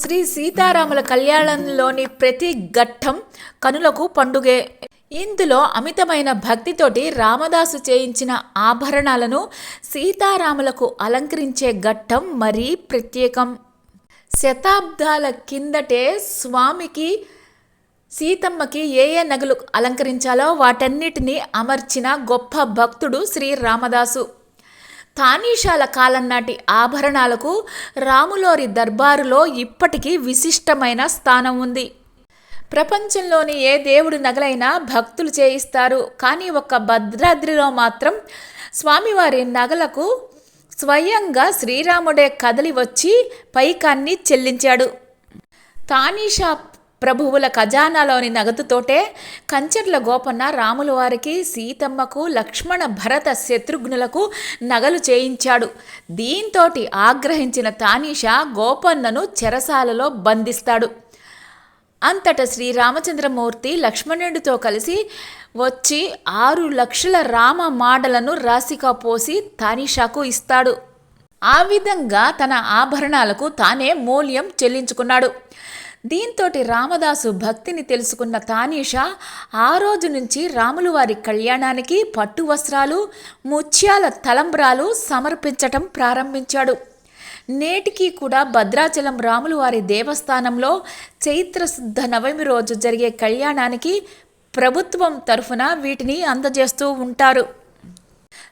శ్రీ సీతారాముల కళ్యాణంలోని ప్రతి ఘట్టం కనులకు పండుగే. ఇందులో అమితమైన భక్తితోటి రామదాసు చేయించిన ఆభరణాలను సీతారాములకు అలంకరించే ఘట్టం మరీ ప్రత్యేకం. శతాబ్దాల కిందటే స్వామికి సీతమ్మకి ఏ ఏ నగలు అలంకరించాలో వాటన్నిటినీ అమర్చిన గొప్ప భక్తుడు శ్రీ రామదాసు. తానీషాల కాలం నాటి ఆభరణాలకు రాములోరి దర్బారులో ఇప్పటికీ విశిష్టమైన స్థానం ఉంది. ప్రపంచంలోని ఏ దేవుడి నగలైనా భక్తులు చేయిస్తారు. కానీ ఒక్క భద్రాద్రిలో మాత్రం స్వామివారి నగలకు స్వయంగా శ్రీరాముడే కదలి వచ్చి పైకాన్ని చెల్లించాడు. తానీషా ప్రభువుల ఖజానాలోని నగదుతోటే కంచెట్ల గోపన్న రాముల వారికి సీతమ్మకు లక్ష్మణ భరత శత్రుఘ్నులకు నగలు చేయించాడు. దీంతోటి ఆగ్రహించిన తానీషా గోపన్నను చెరసాలలో బంధిస్తాడు. అంతట శ్రీరామచంద్రమూర్తి లక్ష్మణుడితో కలిసి వచ్చి ఆరు లక్షల రామ మాడలను రాశిగా పోసి తానీషాకు ఇస్తాడు. ఆ విధంగా తన ఆభరణాలకు తానే మూల్యం చెల్లించుకున్నాడు. దీంతోటి రామదాసు భక్తిని తెలుసుకున్న తానీషా ఆ రోజు నుంచి రాములు వారి కళ్యాణానికి పట్టు వస్త్రాలు ముత్యాల తలంబ్రాలు సమర్పించటం ప్రారంభించాడు. నేటికి కూడా భద్రాచలం రాములు వారి దేవస్థానంలో చైత్రశుద్ధ నవమి రోజు జరిగే కళ్యాణానికి ప్రభుత్వం తరఫున వీటిని అందజేస్తూ ఉంటారు.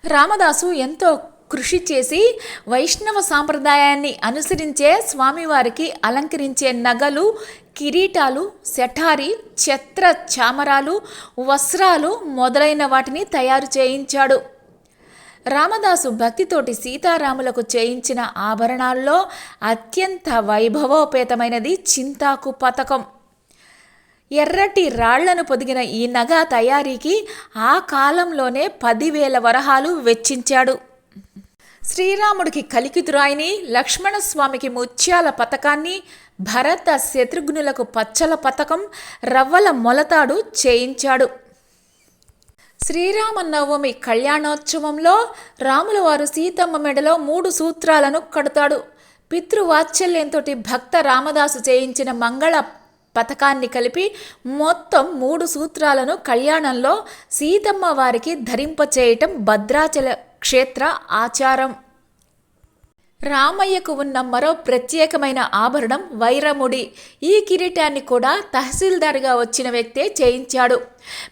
రామదాసు ఎంతో కృషి చేసి వైష్ణవ సాంప్రదాయాన్ని అనుసరించే స్వామివారికి అలంకరించే నగలు కిరీటాలు శఠారి ఛత్ర చామరాలు వస్త్రాలు మొదలైన వాటిని తయారు చేయించాడు. రామదాసు భక్తితోటి సీతారాములకు చేయించిన ఆభరణాల్లో అత్యంత వైభవోపేతమైనది చింతాకు పథకం ఎర్రటి రాళ్ళను పొదిగిన ఈ నగ తయారీకి ఆ కాలంలోనే పదివేల వరహాలు వెచ్చించాడు. శ్రీరాముడికి కలికితురాయిని లక్ష్మణస్వామికి ముత్యాల పథకాన్ని భరత శత్రుఘ్నులకు పచ్చల పథకం రవ్వల మొలతాడు చేయించాడు. శ్రీరామనవమి కళ్యాణోత్సవంలో రాముల వారు సీతమ్మ మెడలో మూడు సూత్రాలను కడతాడు. పితృవాత్సల్యంతో భక్త రామదాసు చేయించిన మంగళ పథకాన్ని కలిపి మొత్తం మూడు సూత్రాలను కళ్యాణంలో సీతమ్మ వారికి ధరింపచేయటం భద్రాచల క్షేత్ర ఆచారం. రామయ్యకు ఉన్న మరో ప్రత్యేకమైన ఆభరణం వైరముడి. ఈ కిరీటాన్ని కూడా తహసీల్దార్గా వచ్చిన వ్యక్తే చేయించాడు.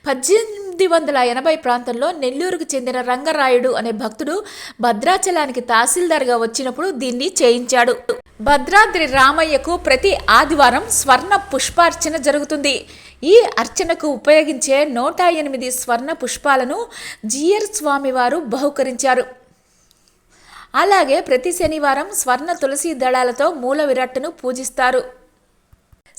పద్దెనిమిది వందల ఎనభై ప్రాంతంలో నెల్లూరుకు చెందిన రంగరాయుడు అనే భక్తుడు భద్రాచలానికి తహసీల్దార్గా వచ్చినప్పుడు దీన్ని చేయించాడు. భద్రాద్రి రామయ్యకు ప్రతి ఆదివారం స్వర్ణ పుష్పార్చన జరుగుతుంది. ఈ అర్చనకు ఉపయోగించే నూట ఎనిమిది స్వర్ణ పుష్పాలను జియర్ స్వామివారు బహుకరించారు. అలాగే ప్రతి శనివారం స్వర్ణ తులసి దళాలతో మూల విరట్టును పూజిస్తారు.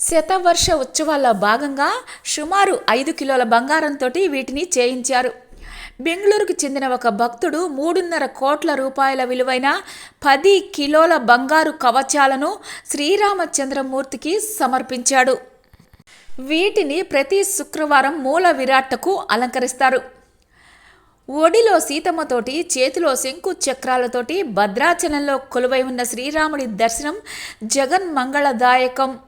శతవర్ష ఉత్సవాల్లో భాగంగా సుమారు ఐదు కిలోల బంగారంతో వీటిని చేయించారు. బెంగళూరుకు చెందిన ఒక భక్తుడు మూడున్నర కోట్ల రూపాయల విలువైన పది కిలోల బంగారు కవచాలను శ్రీరామచంద్రమూర్తికి సమర్పించాడు. వీటిని ప్రతి శుక్రవారం మూల విరాట్కు అలంకరిస్తారు. ఒడిలో సీతమ్మతోటి చేతిలో శంకు చక్రాలతోటి భద్రాచలంలో కొలువై ఉన్న శ్రీరాముడి దర్శనం జగన్ మంగళదాయకం